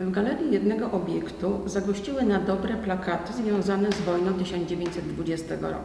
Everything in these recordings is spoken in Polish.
W galerii jednego obiektu zagościły na dobre plakaty związane z wojną 1920 roku.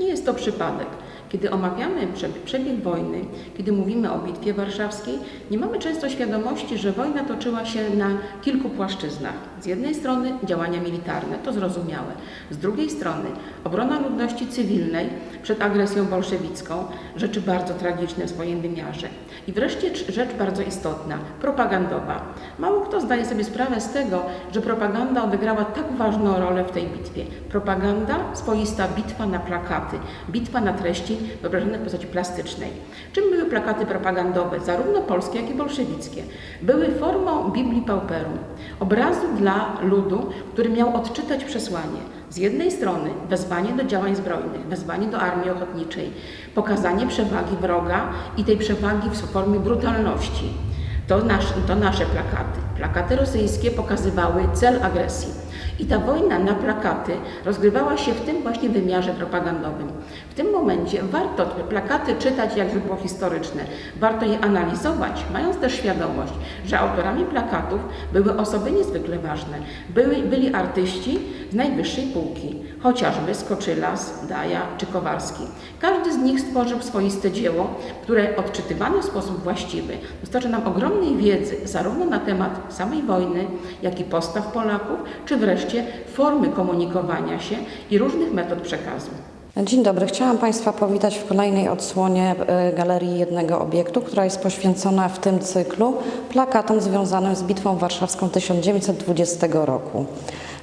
Nie jest to przypadek. Kiedy omawiamy prze- przebieg wojny, kiedy mówimy o Bitwie Warszawskiej, nie mamy często świadomości, że wojna toczyła się na kilku płaszczyznach. Z jednej strony działania militarne, to zrozumiałe. Z drugiej strony obrona ludności cywilnej przed agresją bolszewicką, rzeczy bardzo tragiczne w swoim wymiarze. I wreszcie cz- rzecz bardzo istotna, propagandowa. Mało kto zdaje sobie sprawę z tego, że propaganda odegrała tak ważną rolę w tej bitwie. Propaganda, swoista bitwa na plakaty, bitwa na treści wyobrażone w postaci plastycznej. Czym były plakaty propagandowe, zarówno polskie, jak i bolszewickie? Były formą Biblii Pauperum, obrazu dla ludu, który miał odczytać przesłanie. Z jednej strony wezwanie do działań zbrojnych, wezwanie do armii ochotniczej, pokazanie przewagi wroga i tej przewagi w formie brutalności. To, nasz, to nasze plakaty. Plakaty rosyjskie pokazywały cel agresji. I ta wojna na plakaty rozgrywała się w tym właśnie wymiarze propagandowym. W tym momencie warto te plakaty czytać jak źródło historyczne. Warto je analizować, mając też świadomość, że autorami plakatów były osoby niezwykle ważne. Były, byli artyści z najwyższej półki, chociażby Skoczylas, Daja czy Kowalski. Każdy z nich stworzył swoiste dzieło, które odczytywane w sposób właściwy dostarcza nam ogromnej wiedzy zarówno na temat samej wojny, jak i postaw Polaków, czy wreszcie formy komunikowania się i różnych metod przekazu. Dzień dobry. Chciałam Państwa powitać w kolejnej odsłonie e, Galerii Jednego Obiektu, która jest poświęcona w tym cyklu plakatom związanym z Bitwą Warszawską 1920 roku.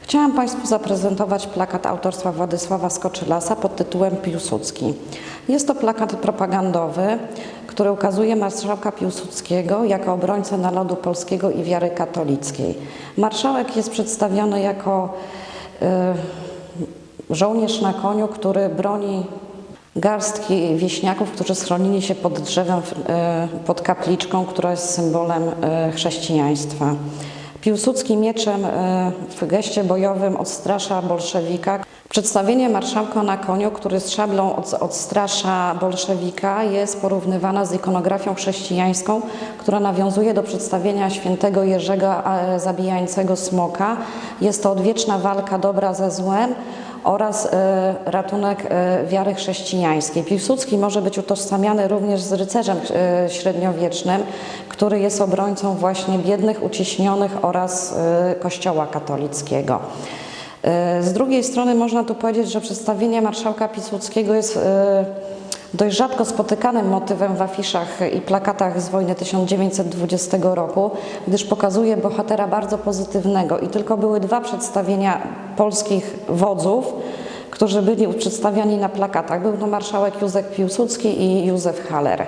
Chciałam Państwu zaprezentować plakat autorstwa Władysława Skoczylasa pod tytułem Piłsudski. Jest to plakat propagandowy, który ukazuje marszałka Piłsudskiego jako obrońcę narodu polskiego i wiary katolickiej. Marszałek jest przedstawiony jako e, żołnierz na koniu, który broni garstki wieśniaków, którzy schronili się pod drzewem, e, pod kapliczką, która jest symbolem e, chrześcijaństwa. Piłsudski mieczem e, w geście bojowym odstrasza bolszewika. Przedstawienie marszałka na koniu, który z szablą od, odstrasza bolszewika, jest porównywana z ikonografią chrześcijańską, która nawiązuje do przedstawienia świętego Jerzego e, zabijającego smoka. Jest to odwieczna walka dobra ze złem oraz e, ratunek e, wiary chrześcijańskiej. Piłsudski może być utożsamiany również z rycerzem e, średniowiecznym, który jest obrońcą właśnie biednych, uciśnionych oraz Kościoła katolickiego. Z drugiej strony można tu powiedzieć, że przedstawienie marszałka Piłsudskiego jest dość rzadko spotykanym motywem w afiszach i plakatach z wojny 1920 roku, gdyż pokazuje bohatera bardzo pozytywnego i tylko były dwa przedstawienia polskich wodzów, którzy byli przedstawiani na plakatach. Był to marszałek Józef Piłsudski i Józef Haller.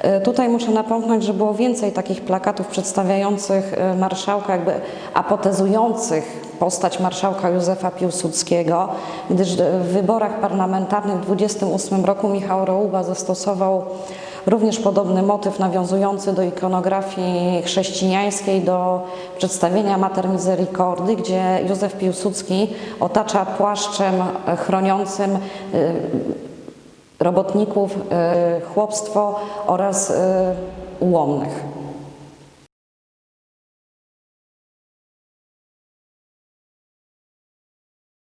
E, Tutaj muszę napomknąć, że było więcej takich plakatów przedstawiających e, marszałka, jakby apotezujących postać marszałka Józefa Piłsudskiego, gdyż e, w wyborach parlamentarnych w 28 roku Michał Rołuba zastosował również podobny motyw nawiązujący do ikonografii chrześcijańskiej, do przedstawienia Mater Misericordy, gdzie Józef Piłsudski otacza płaszczem chroniącym robotników, e, chłopstwo oraz e, ułomnych.